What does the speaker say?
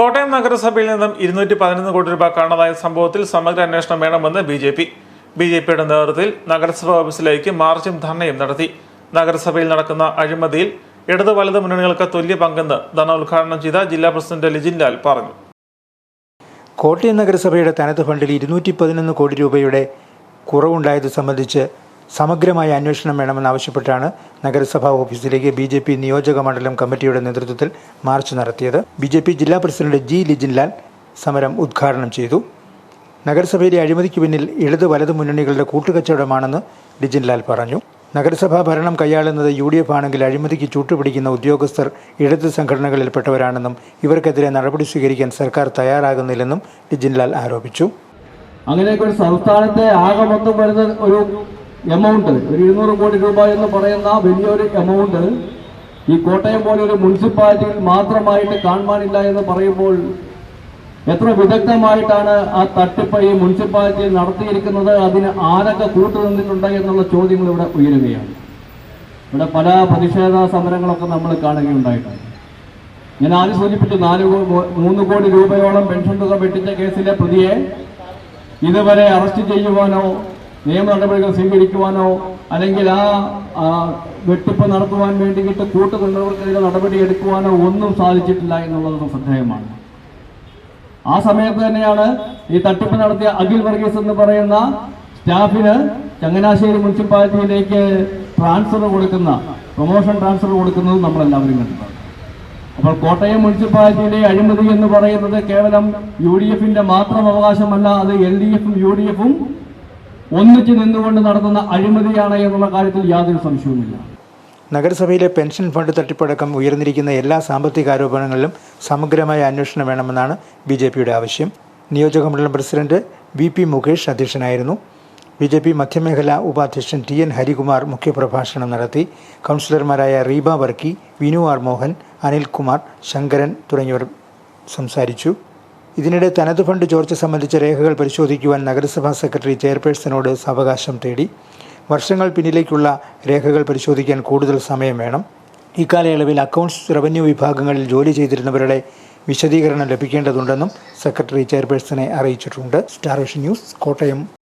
കോട്ടയം നഗരസഭയിൽ നിന്നും ഇരുന്നൂറ്റി പതിനൊന്ന് കോടി രൂപ കാണാതായ സംഭവത്തിൽ സമഗ്ര അന്വേഷണം വേണമെന്ന് B J P. B J പിയുടെ നേതൃത്വത്തിൽ നഗരസഭാ ഓഫീസിലേക്ക് മാർച്ചും ധർണയും നടത്തി. നഗരസഭയിൽ നടക്കുന്ന അഴിമതിയിൽ ഇടതു വലത് മുന്നണികൾക്ക് തുല്യ പങ്കെന്ന് ധർണ ഉദ്ഘാടനം ചെയ്ത ജില്ലാ പ്രസിഡന്റ് ലിജിൻ ലാൽ പറഞ്ഞു. കോട്ടയം നഗരസഭയുടെ തനത് ഫണ്ടിൽ ഇരുന്നൂറ്റി പതിനൊന്ന് കോടി രൂപയുടെ കുറവുണ്ടായത് സംബന്ധിച്ച് സമഗ്രമായ അന്വേഷണം വേണമെന്നാവശ്യപ്പെട്ടാണ് നഗരസഭാ ഓഫീസിലേക്ക് ബി ജെ പി നിയോജക മണ്ഡലം കമ്മിറ്റിയുടെ നേതൃത്വത്തിൽ മാർച്ച് നടത്തിയത്. ബി ജെ പി ജില്ലാ പ്രസിഡന്റ് ജി ലിജിൻലാൽ സമരം ഉദ്ഘാടനം ചെയ്തു. നഗരസഭയിലെ അഴിമതിക്ക് പിന്നിൽ ഇടത് വലത് മുന്നണികളുടെ കൂട്ടുകച്ചവടമാണെന്ന് ലിജിൻലാൽ പറഞ്ഞു. നഗരസഭാ ഭരണം കൈയാളുന്നത് യു ഡി എഫ് ആണെങ്കിൽ അഴിമതിക്ക് ചൂട്ടുപിടിക്കുന്ന ഉദ്യോഗസ്ഥർ ഇടത് സംഘടനകളിൽപ്പെട്ടവരാണെന്നും ഇവർക്കെതിരെ നടപടി സ്വീകരിക്കാൻ സർക്കാർ തയ്യാറാകുന്നില്ലെന്നും ലിജിൻലാൽ ആരോപിച്ചു. അങ്ങനെയൊക്കെ ഒരു സംസ്ഥാനത്തെ ആകെ മൊത്തം വരുന്ന ഒരു എമൗണ്ട്. ഒരു ഇരുന്നൂറ് കോടി രൂപ എന്ന് പറയുന്ന വലിയൊരു എമൗണ്ട് ഈ കോട്ടയം പോലെ ഒരു മുനിസിപ്പാലിറ്റിയിൽ മാത്രമായിട്ട് കാണുവാനില്ല എന്ന് പറയുമ്പോൾ എത്ര വിദഗ്ധമായിട്ടാണ് ആ തട്ടിപ്പ് ഈ മുനിസിപ്പാലിറ്റിയിൽ നടത്തിയിരിക്കുന്നത്? അതിന് ആരൊക്കെ കൂട്ടുനിന്നിട്ടുണ്ട് എന്നുള്ള ചോദ്യങ്ങൾ ഇവിടെ ഉയരുകയാണ്. ഇവിടെ പല പ്രതിഷേധ സമരങ്ങളൊക്കെ നമ്മൾ കാണുകയുണ്ടായിട്ടുണ്ട്. ഞാൻ ആദ്യം സൂചിപ്പിച്ചു നാല് മൂന്ന് കോടി രൂപയോളം പെൻഷൻ തുക വെട്ടിച്ച കേസിലെ പ്രതിയെ ഇതുവരെ അറസ്റ്റ് ചെയ്യുവാനോ നിയമ നടപടികൾ സ്വീകരിക്കുവാനോ അല്ലെങ്കിൽ ആ വെട്ടിപ്പ് നടത്തുവാൻ വേണ്ടിയിട്ട് കൂട്ടുകൊണ്ടവർക്കെതിരെ നടപടി എടുക്കുവാനോ ഒന്നും സാധിച്ചിട്ടില്ല എന്നുള്ളത് ശ്രദ്ധേയമാണ്. ആ സമയത്ത് തന്നെയാണ് ഈ തട്ടിപ്പ് നടത്തിയ അഖിൽ വർഗീസ് എന്ന് പറയുന്ന സ്റ്റാഫിന് ചങ്ങനാശ്ശേരി മുനിസിപ്പാലിറ്റിയിലേക്ക് ട്രാൻസ്ഫർ കൊടുക്കുന്ന പ്രൊമോഷൻ ട്രാൻസ്ഫർ കൊടുക്കുന്നത് നമ്മളെല്ലാവരും കണ്ടിട്ടുണ്ട്. അപ്പോൾ കോട്ടയം മുനിസിപ്പാലിറ്റിയിലെ അഴിമതി എന്ന് പറയുന്നത് കേവലം യു ഡി എഫിന്റെ മാത്രം അവകാശമല്ല അത് എൽ ഡി എഫും യു ഡി എഫും ഒന്നിച്ചു നിന്നുകൊണ്ട് നടത്തുന്ന അഴിമതിയാണ് എന്നുള്ള കാര്യത്തിൽ യാതൊരു സംശയവുമില്ല. നഗരസഭയിലെ പെൻഷൻ ഫണ്ട് തട്ടിപ്പടക്കം ഉയർന്നിരിക്കുന്ന എല്ലാ സാമ്പത്തിക ആരോപണങ്ങളിലും സമഗ്രമായ അന്വേഷണം വേണമെന്നാണ് ബി ജെ പിയുടെ ആവശ്യം. നിയോജക മണ്ഡലം പ്രസിഡന്റ് വി പി മുകേഷ് അധ്യക്ഷനായിരുന്നു. ബി ജെ പി മധ്യമേഖലാ ഉപാധ്യക്ഷൻ ടി എൻ ഹരികുമാർ മുഖ്യപ്രഭാഷണം നടത്തി. കൗൺസിലർമാരായ റീബ വർക്കി വിനു ആർ മോഹൻ അനിൽകുമാർ ശങ്കരൻ തുടങ്ങിയവർ സംസാരിച്ചു. ഇതിനിടെ തനത് ഫണ്ട് ചോർച്ച സംബന്ധിച്ച രേഖകൾ പരിശോധിക്കുവാൻ നഗരസഭാ സെക്രട്ടറി ചെയർപേഴ്സണോട് സാവകാശം തേടി. വർഷങ്ങൾ പിന്നിലേക്കുള്ള രേഖകൾ പരിശോധിക്കാൻ കൂടുതൽ സമയം വേണം. ഇക്കാലയളവിൽ അക്കൗണ്ട്സ് റവന്യൂ വിഭാഗങ്ങളിൽ ജോലി ചെയ്തിരുന്നവരുടെ വിശദീകരണം ലഭിക്കേണ്ടതുണ്ടെന്നും സെക്രട്ടറി ചെയർപേഴ്സണെ അറിയിച്ചിട്ടുണ്ട്. Star News Kottayam.